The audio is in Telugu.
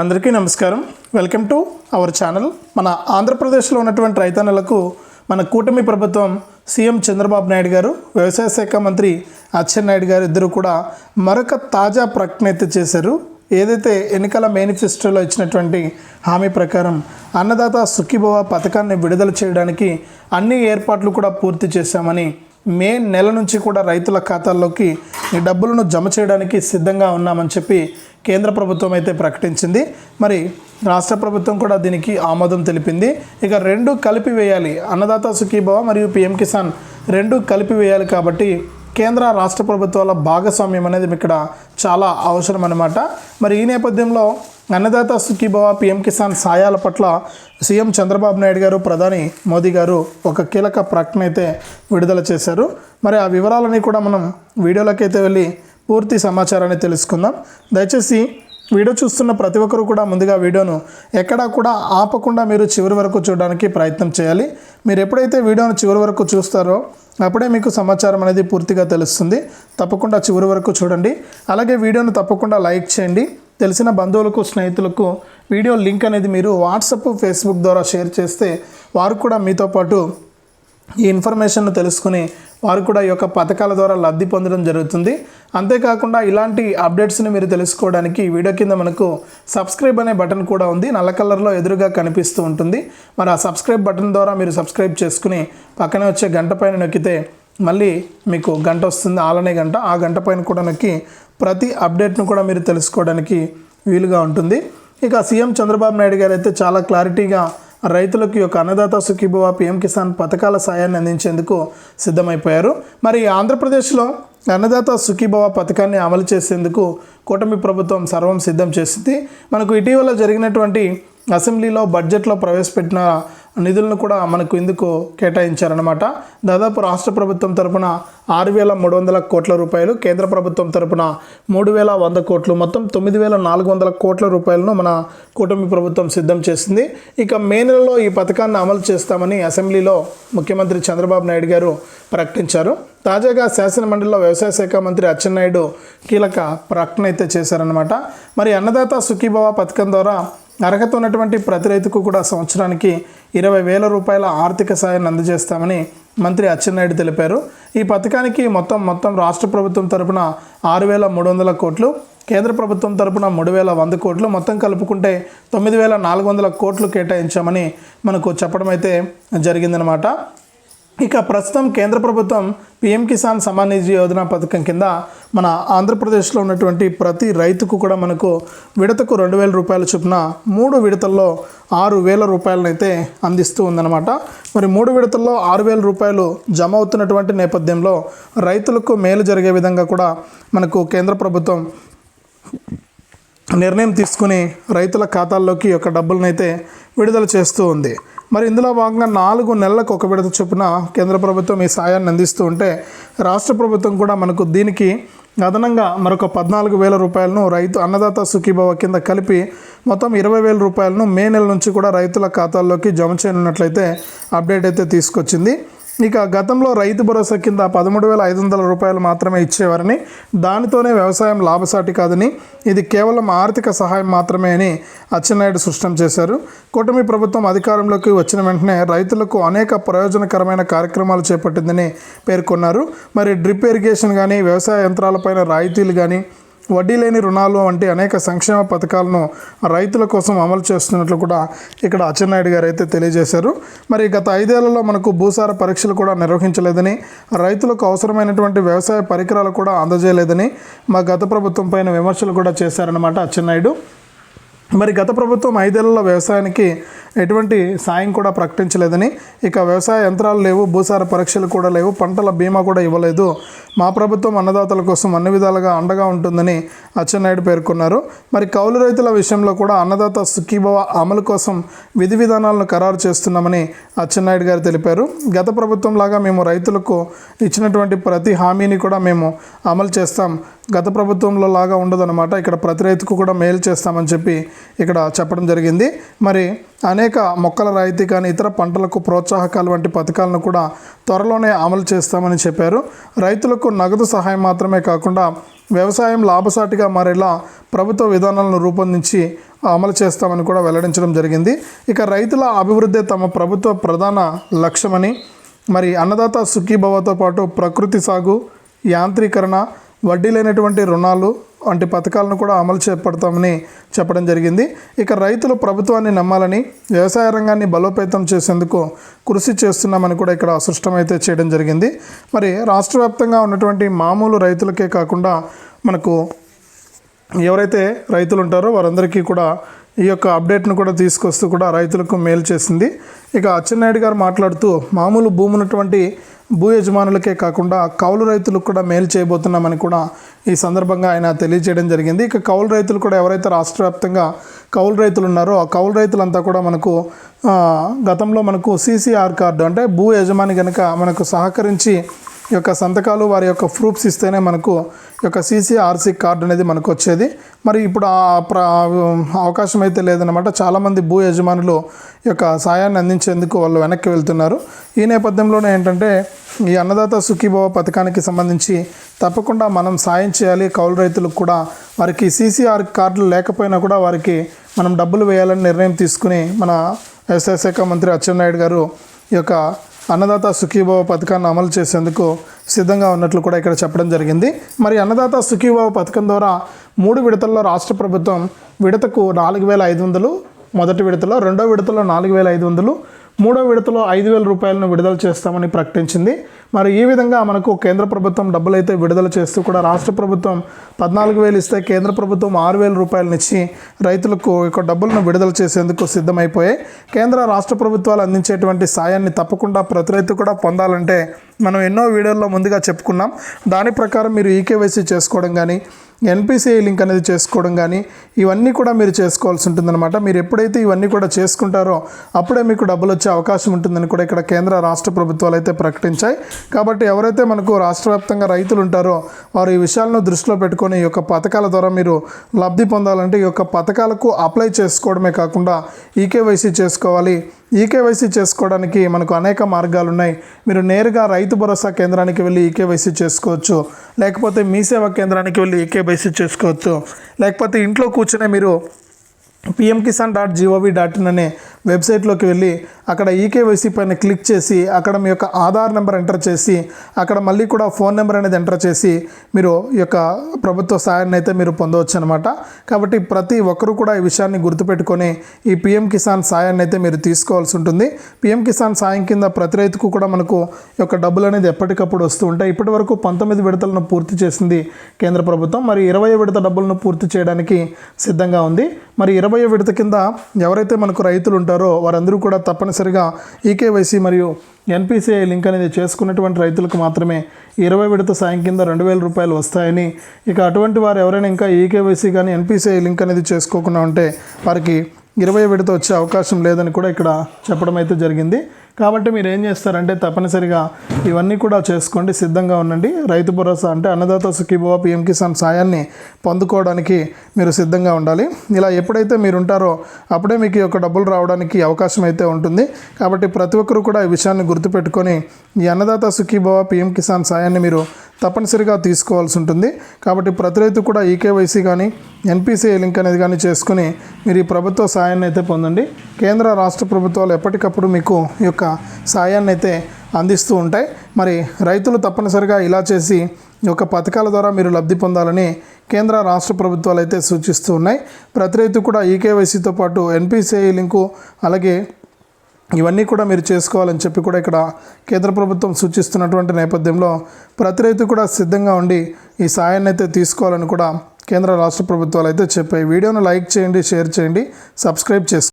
అందరికీ నమస్కారం. Welcome to our channel. మన ఆంధ్రప్రదేశ్లో ఉన్నటువంటి రైతన్నలకు మన కూటమి ప్రభుత్వం సీఎం చంద్రబాబు నాయుడు గారు వ్యవసాయ శాఖ మంత్రి అచ్చెన్నాయుడు గారు ఇద్దరు కూడా మరొక తాజా ప్రకటన అయితే చేశారు. ఏదైతే ఎన్నికల మేనిఫెస్టోలో ఇచ్చినటువంటి హామీ ప్రకారం అన్నదాత సుఖీభవ పథకాన్ని విడుదల చేయడానికి అన్ని ఏర్పాట్లు కూడా పూర్తి చేశామని మే నెల నుంచి కూడా రైతుల ఖాతాల్లోకి ఈ డబ్బులను జమ చేయడానికి సిద్ధంగా ఉన్నామని చెప్పి కేంద్ర ప్రభుత్వం అయితే ప్రకటించింది. మరి రాష్ట్ర ప్రభుత్వం కూడా దీనికి ఆమోదం తెలిపింది. ఇక రెండు కలిపి వేయాలి. అన్నదాత సుఖీభవ మరియు పిఎం కిసాన్ రెండు కలిపి వేయాలి కాబట్టి కేంద్ర రాష్ట్ర ప్రభుత్వాల భాగస్వామ్యం అనేది ఇక్కడ చాలా అవసరం అనమాట మరి ఈ నేపథ్యంలో అన్నదాత సుఖీభవ పిఎం కిసాన్ సాయాల పట్ల సీఎం చంద్రబాబు నాయుడు గారు ప్రధాని మోదీ గారు ఒక కీలక ప్రకటన అయితే విడుదల చేశారు. మరి ఆ వివరాలని కూడా మనం వీడియోలోకైతే వెళ్ళి పూర్తి సమాచారాన్ని తెలుసుకుందాం. దయచేసి వీడియో చూస్తున్న ప్రతి ఒక్కరు కూడా ముందుగా వీడియోను ఎక్కడా కూడా ఆపకుండా మీరు చివరి వరకు చూడడానికి ప్రయత్నం చేయాలి. మీరు ఎప్పుడైతే వీడియోను చివరి వరకు చూస్తారో అప్పుడే మీకు సమాచారం అనేది పూర్తిగా తెలుస్తుంది. తప్పకుండా చివరి వరకు చూడండి. అలాగే వీడియోను తప్పకుండా లైక్ చేయండి. తెలిసిన బంధువులకు స్నేహితులకు వీడియో లింక్ అనేది మీరు వాట్సప్ ఫేస్బుక్ ద్వారా షేర్ చేస్తే వారు కూడా మీతో పాటు ఈ ఇన్ఫర్మేషన్ను తెలుసుకుని వారు కూడా ఈ యొక్క పథకాల ద్వారా లబ్ధి పొందడం జరుగుతుంది. అంతేకాకుండా ఇలాంటి అప్డేట్స్ని మీరు తెలుసుకోవడానికి వీడియో కింద మనకు సబ్స్క్రైబ్ అనే బటన్ కూడా ఉంది. నల్ల కలర్లో ఎదురుగా కనిపిస్తూ ఉంటుంది. మరి ఆ సబ్స్క్రైబ్ బటన్ ద్వారా మీరు సబ్స్క్రైబ్ చేసుకుని పక్కనే వచ్చే గంట పైన నొక్కితే మళ్ళీ మీకు గంట వస్తుంది. ఆలనే గంట. ఆ గంట పైన కూడా నొక్కి ప్రతి అప్డేట్ను కూడా మీరు తెలుసుకోవడానికి వీలుగా ఉంటుంది. ఇక సీఎం చంద్రబాబు నాయుడు గారు అయితే చాలా క్లారిటీగా రైతులకు ఈ యొక్క అన్నదాత సుఖీభవ పిఎం కిసాన్ పథకాల సాయాన్ని అందించేందుకు సిద్ధమైపోయారు. మరి ఆంధ్రప్రదేశ్లో అన్నదాత సుఖీభవ పథకాన్ని అమలు చేసేందుకు కూటమి ప్రభుత్వం సర్వం సిద్ధం చేసింది. మనకు ఇటీవల జరిగినటువంటి అసెంబ్లీలో బడ్జెట్లో ప్రవేశపెట్టిన నిధులను కూడా మనకు ఇందుకు కేటాయించారనమాట దాదాపు రాష్ట్ర ప్రభుత్వం తరపున ఆరు వేల మూడు వందల కోట్ల రూపాయలు కేంద్ర ప్రభుత్వం తరపున మూడు వేల వంద కోట్లు మొత్తం తొమ్మిది వేల నాలుగు వందల కోట్ల రూపాయలను మన కూటమి ప్రభుత్వం సిద్ధం చేసింది. ఇక మే నెలలో ఈ పథకాన్ని అమలు చేస్తామని అసెంబ్లీలో ముఖ్యమంత్రి చంద్రబాబు నాయుడు గారు ప్రకటించారు. తాజాగా శాసనమండలిలో వ్యవసాయ శాఖ మంత్రి అచ్చెన్నాయుడు కీలక ప్రకటన అయితే చేశారనమాట మరి అన్నదాత సుఖీభవ పథకం ద్వారా అర్హత ఉన్నటువంటి ప్రతి రైతుకు కూడా సంవత్సరానికి ఇరవై వేల రూపాయల ఆర్థిక సాయాన్ని అందజేస్తామని మంత్రి అచ్చెన్నాయుడు తెలిపారు. ఈ పథకానికి మొత్తం మొత్తం రాష్ట్ర ప్రభుత్వం తరపున ఆరు వేల మూడు వందల కోట్లు కేంద్ర ప్రభుత్వం తరపున మూడు వేల వంద కోట్లు మొత్తం కలుపుకుంటే తొమ్మిది వేల నాలుగు వందల కోట్లు కేటాయించామని మనకు చెప్పడం అయితే జరిగిందనమాట ఇక ప్రస్తుతం కేంద్ర ప్రభుత్వం పిఎం కిసాన్ సమాన్ నిధి యోజన పథకం కింద మన ఆంధ్రప్రదేశ్లో ఉన్నటువంటి ప్రతి రైతుకు కూడా మనకు విడతకు రెండు వేల రూపాయల చొప్పున మూడు విడతల్లో ఆరు వేల రూపాయలనైతే అందిస్తూ ఉందన్నమాట. మరి మూడు విడతల్లో ఆరు వేల రూపాయలు జమ అవుతున్నటువంటి నేపథ్యంలో రైతులకు మేలు జరిగే విధంగా కూడా మనకు కేంద్ర ప్రభుత్వం నిర్ణయం తీసుకుని రైతుల ఖాతాల్లోకి యొక్క డబ్బులనైతే విడుదల చేస్తూ ఉంది. మరి ఇందులో భాగంగా నాలుగు నెలలకు ఒక విడత చొప్పున కేంద్ర ప్రభుత్వం ఈ సాయాన్ని అందిస్తూ ఉంటే రాష్ట్ర ప్రభుత్వం కూడా మనకు దీనికి అదనంగా మరొక పద్నాలుగు వేల రూపాయలను రైతు అన్నదాత సుఖీభవ కింద కలిపి మొత్తం ఇరవై వేల రూపాయలను మే నెల నుంచి కూడా రైతుల ఖాతాల్లోకి జమ చేయనున్నట్లయితే అప్డేట్ అయితే తీసుకొచ్చింది. ఇక గతంలో రైతు భరోసా కింద పదమూడు వేల ఐదు వందల రూపాయలు మాత్రమే ఇచ్చేవారని దానితోనే వ్యవసాయం లాభసాటి కాదని ఇది కేవలం ఆర్థిక సహాయం మాత్రమే అని అచ్చెన్నాయుడు స్పష్టం చేశారు. కూటమి ప్రభుత్వం అధికారంలోకి వచ్చిన వెంటనే రైతులకు అనేక ప్రయోజనకరమైన కార్యక్రమాలు చేపట్టిందని పేర్కొన్నారు. మరి డ్రిప్ ఇరిగేషన్ కానీ వ్యవసాయ యంత్రాలపైన రాయితీలు కానీ వడ్డీ లేని రుణాలు వంటి అనేక సంక్షేమ పథకాలను రైతుల కోసం అమలు చేస్తున్నట్లు కూడా ఇక్కడ అచ్చెన్నాయుడు గారు అయితే తెలియజేశారు. మరి గత ఐదేళ్ళలో మనకు భూసార పరీక్షలు కూడా నిర్వహించలేదని రైతులకు అవసరమైనటువంటి వ్యవసాయ పరికరాలు కూడా అందజేయలేదని మా గత ప్రభుత్వం పైన విమర్శలు కూడా చేశారన్నమాట అచ్చెన్నాయుడు. మరి గత ప్రభుత్వం ఐదేళ్ళలో వ్యవసాయానికి ఎటువంటి సాయం కూడా ప్రకటించలేదని. ఇక వ్యవసాయ యంత్రాలు లేవు భూసార పరీక్షలు కూడా లేవు పంటల బీమా కూడా ఇవ్వలేదు. మా ప్రభుత్వం అన్నదాతల కోసం అన్ని విధాలుగా అండగా ఉంటుందని అచ్చెన్నాయుడు పేర్కొన్నారు. మరి కౌలు రైతుల విషయంలో కూడా అన్నదాత సుఖీభవ అమలు కోసం విధి విధానాలను ఖరారు చేస్తున్నామని అచ్చెన్నాయుడు గారు తెలిపారు. గత ప్రభుత్వం లాగా మేము రైతులకు ఇచ్చినటువంటి ప్రతి హామీని కూడా మేము అమలు చేస్తాం గత ప్రభుత్వంలో లాగా ఉండదన్నమాట. ఇక్కడ ప్రతి రైతుకు కూడా మేలు చేస్తామని చెప్పి ఇక్కడ చెప్పడం జరిగింది. మరి అనేక మొక్కల రాయితీ కానీ ఇతర పంటలకు ప్రోత్సాహకాలు వంటి పథకాలను కూడా త్వరలోనే అమలు చేస్తామని చెప్పారు. రైతులకు నగదు సహాయం మాత్రమే కాకుండా వ్యవసాయం లాభసాటిగా మారేలా ప్రభుత్వ విధానాలను రూపొందించి అమలు చేస్తామని కూడా వెల్లడించడం జరిగింది. ఇక రైతుల అభివృద్ధి తమ ప్రభుత్వ ప్రధాన లక్ష్యమని మరి అన్నదాత సుఖీభవతో పాటు ప్రకృతి సాగు యాంత్రీకరణ వడ్డీ లేనటువంటి రుణాలు వంటి పథకాలను కూడా అమలు చేపడతామని చెప్పడం జరిగింది. ఇక రైతులు ప్రభుత్వాన్ని నమ్మాలని వ్యవసాయ రంగాన్ని బలోపేతం చేసేందుకు కృషి చేస్తున్నామని కూడా ఇక్కడ అయితే చేయడం జరిగింది. మరి రాష్ట్ర వ్యాప్తంగా ఉన్నటువంటి మామూలు రైతులకే కాకుండా మనకు ఎవరైతే రైతులు ఉంటారో వారందరికీ కూడా ఈ యొక్క అప్డేట్ను కూడా తీసుకొస్తూ కూడా రైతులకు మేలు చేసింది. ఇక అచ్చెన్నాయుడు గారు మాట్లాడుతూ మామూలు భూమి ఉన్నటువంటి భూ యజమానులకే కాకుండా కౌలు రైతులకు కూడా మేలు చేయబోతున్నామని కూడా ఈ సందర్భంగా ఆయన తెలియజేయడం జరిగింది. ఇక కౌలు రైతులు కూడా ఎవరైతే రాష్ట్ర వ్యాప్తంగా కౌలు రైతులు ఉన్నారో ఆ కౌలు రైతులంతా కూడా మనకు గతంలో మనకు సీసీఆర్ కార్డు అంటే భూ యజమాని కనుక మనకు సహకరించి యొక్క సంతకాలు వారి యొక్క ప్రూఫ్స్ ఇస్తేనే మనకు యొక్క సీసీఆర్సీ కార్డు అనేది మనకు వచ్చేది. మరి ఇప్పుడు ఆ అవకాశం అయితే లేదనమాట చాలామంది భూ యజమానులు ఈ యొక్క సాయాన్ని అందించేందుకు వాళ్ళు వెనక్కి వెళ్తున్నారు. ఈ నేపథ్యంలోనే ఏంటంటే ఈ అన్నదాత సుఖీభవ పథకానికి సంబంధించి తప్పకుండా మనం సాయం చేయాలి. కౌలు రైతులకు కూడా వారికి సీసీఆర్ కార్డులు లేకపోయినా కూడా వారికి మనం డబ్బులు వేయాలని నిర్ణయం తీసుకుని మన వ్యవసాయ శాఖ మంత్రి అచ్చెన్నాయుడు గారు ఈ యొక్క అన్నదాత సుఖీభావ పథకాన్ని అమలు చేసేందుకు సిద్ధంగా ఉన్నట్లు కూడా ఇక్కడ చెప్పడం జరిగింది. మరి అన్నదాత సుఖీభావ పథకం ద్వారా మూడు విడతల్లో రాష్ట్ర ప్రభుత్వం విడతకు నాలుగు వేల ఐదు వందలు మొదటి విడతలో రెండో విడతలో నాలుగు వేల ఐదు వందలు మూడో విడతలో ఐదు వేల రూపాయలను విడుదల చేస్తామని ప్రకటించింది. మరి ఈ విధంగా మనకు కేంద్ర ప్రభుత్వం డబ్బులు అయితే విడుదల చేస్తూ కూడా రాష్ట్ర ప్రభుత్వం పద్నాలుగు వేలు ఇస్తే కేంద్ర ప్రభుత్వం ఆరు వేల రూపాయలనిచ్చి రైతులకు ఇక డబ్బులను విడుదల చేసేందుకు సిద్ధమైపోయాయి. కేంద్ర రాష్ట్ర ప్రభుత్వాలు అందించేటువంటి సాయాన్ని తప్పకుండా ప్రతి రైతు కూడా పొందాలంటే మనం ఎన్నో వీడియోల్లో ముందుగా చెప్పుకున్నాం. దాని ప్రకారం మీరు ఈకేవైసీ చేసుకోవడం కానీ ఎన్పిసిఐ లింక్ అనేది చేసుకోవడం కానీ ఇవన్నీ కూడా మీరు చేసుకోవాల్సి ఉంటుందన్నమాట. మీరు ఎప్పుడైతే ఇవన్నీ కూడా చేసుకుంటారో అప్పుడే మీకు డబ్బులు వచ్చే అవకాశం ఉంటుందని కూడా ఇక్కడ కేంద్ర రాష్ట్ర ప్రభుత్వాలు అయితే ప్రకటించాయి. కాబట్టి ఎవరైతే మనకు రాష్ట్ర వ్యాప్తంగా రైతులు ఉంటారో వారు ఈ విషయాలను దృష్టిలో పెట్టుకొని ఈ యొక్క పథకాల ద్వారా మీరు లబ్ధి పొందాలంటే ఈ యొక్క పథకాలకు అప్లై చేసుకోవడమే కాకుండా ఈకేవైసీ చేసుకోవాలి. ఈకేవైసీ చేసుకోవడానికి మనకు అనేక మార్గాలు ఉన్నాయి. మీరు నేరుగా రైతు భరోసా కేంద్రానికి వెళ్ళి ఈకేవైసీ చేసుకోవచ్చు. లేకపోతే మీ సేవా కేంద్రానికి వెళ్ళి ఈకేవైసీ చేసుకోవచ్చు. లేకపోతే ఇంట్లో కూర్చునే మీరు PM Kisan dot gov dot in అనే వెబ్సైట్లోకి వెళ్ళి అక్కడ ఈకేవైసీ పైన క్లిక్ చేసి అక్కడ మీ యొక్క ఆధార్ నెంబర్ ఎంటర్ చేసి అక్కడ మళ్ళీ కూడా ఫోన్ నెంబర్ అనేది ఎంటర్ చేసి మీరు ఈ యొక్క ప్రభుత్వ సాయాన్ని అయితే మీరు పొందవచ్చు అనమాట కాబట్టి ప్రతి ఒక్కరూ కూడా ఈ విషయాన్ని గుర్తుపెట్టుకొని ఈ పిఎం కిసాన్ సాయాన్ని అయితే మీరు తీసుకోవాల్సి ఉంటుంది. పిఎం కిసాన్ సాయం కింద ప్రతి రైతుకు కూడా మనకు ఈ యొక్క డబ్బులు అనేది ఎప్పటికప్పుడు వస్తూ ఉంటాయి. ఇప్పటి వరకు పంతొమ్మిది విడతలను పూర్తి చేసింది కేంద్ర ప్రభుత్వం. మరి ఇరవై విడత డబ్బులను పూర్తి చేయడానికి సిద్ధంగా ఉంది. మరి ఇరవై విడత కింద ఎవరైతే మనకు రైతులు ఉంటారో వారందరూ కూడా తప్పనిసరిగా ఈకేవైసీ మరియు ఎన్పిసిఐ లింక్ అనేది చేసుకున్నటువంటి రైతులకు మాత్రమే ఇరవై విడత సాయం కింద రెండు వేల రూపాయలు వస్తాయని. ఇక అటువంటి వారు ఎవరైనా ఇంకా ఈకేవైసీ కానీ ఎన్పిసిఐ లింక్ అనేది చేసుకోకుండా ఉంటే వారికి ఇరవై విడత వచ్చే అవకాశం లేదని కూడా ఇక్కడ చెప్పడం అయితే జరిగింది. కాబట్టి మీరు ఏం చేస్తారంటే తప్పనిసరిగా ఇవన్నీ కూడా చేసుకోండి సిద్ధంగా ఉండండి. రైతు భరోసా అంటే అన్నదాత సుఖీభవ పిఎం కిసాన్ సాయాన్ని పొందుకోవడానికి మీరు సిద్ధంగా ఉండాలి. ఇలా ఎప్పుడైతే మీరు ఉంటారో అప్పుడే మీకు ఈ యొక్క డబ్బులు రావడానికి అవకాశం అయితే ఉంటుంది. కాబట్టి ప్రతి ఒక్కరూ కూడా ఈ విషయాన్ని గుర్తుపెట్టుకొని ఈ అన్నదాత సుఖీభవ పిఎం కిసాన్ సాయాన్ని మీరు తప్పనిసరిగా తీసుకోవాల్సి ఉంటుంది. కాబట్టి ప్రతి రైతు కూడా ఈకేవైసీ కానీ ఎన్పిసిఐ లింక్ అనేది కానీ చేసుకుని మీరు ఈ ప్రభుత్వ సాయాన్ని అయితే పొందండి. కేంద్ర రాష్ట్ర ప్రభుత్వాలు ఎప్పటికప్పుడు మీకు ఈ యొక్క సాయాన్ని అయితే అందిస్తూ ఉంటాయి. మరి రైతులు తప్పనిసరిగా ఇలా చేసి ఈ యొక్క పథకాల ద్వారా మీరు లబ్ధి పొందాలని కేంద్ర రాష్ట్ర ప్రభుత్వాలు అయితే సూచిస్తూ ఉన్నాయి. ప్రతి రైతు కూడా ఈకేవైసీతో పాటు ఎన్పిసిఐ లింకు అలాగే ఇవన్నీ కూడా మీరు చేసుకోవాలని చెప్పి కూడా ఇక్కడ కేంద్ర ప్రభుత్వం సూచిస్తున్నటువంటి నేపథ్యంలో ప్రతి రైతు కూడా సిద్ధంగా ఉండి ఈ సాయాన్ని అయితే తీసుకోవాలని కూడా కేంద్ర రాష్ట్ర ప్రభుత్వాలు అయితే చెప్పాయి. వీడియోను లైక్ చేయండి షేర్ చేయండి సబ్స్క్రైబ్ చేసుకోండి.